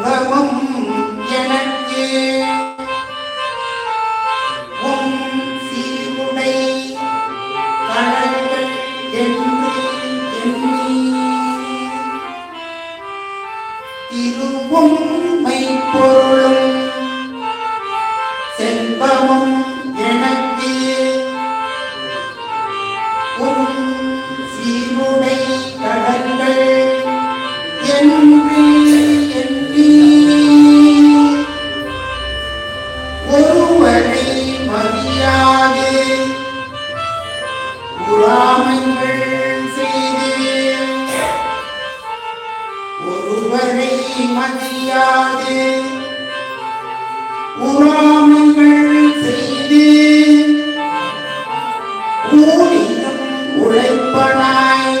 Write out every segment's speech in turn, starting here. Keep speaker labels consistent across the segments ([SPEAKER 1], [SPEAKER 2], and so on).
[SPEAKER 1] இன்பமும் எனக்கு. உம் சீருடை கடல்கள் என்று எண்ணி. திருவும் மைப்பொருளும் செல்வமும் கருணை மதியாது உராமங்கள் செய்து ஒருவரை மதியாது உராமங்கள் உழைப்பனாய்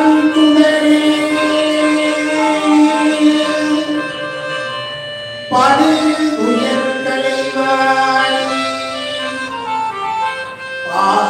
[SPEAKER 1] 아.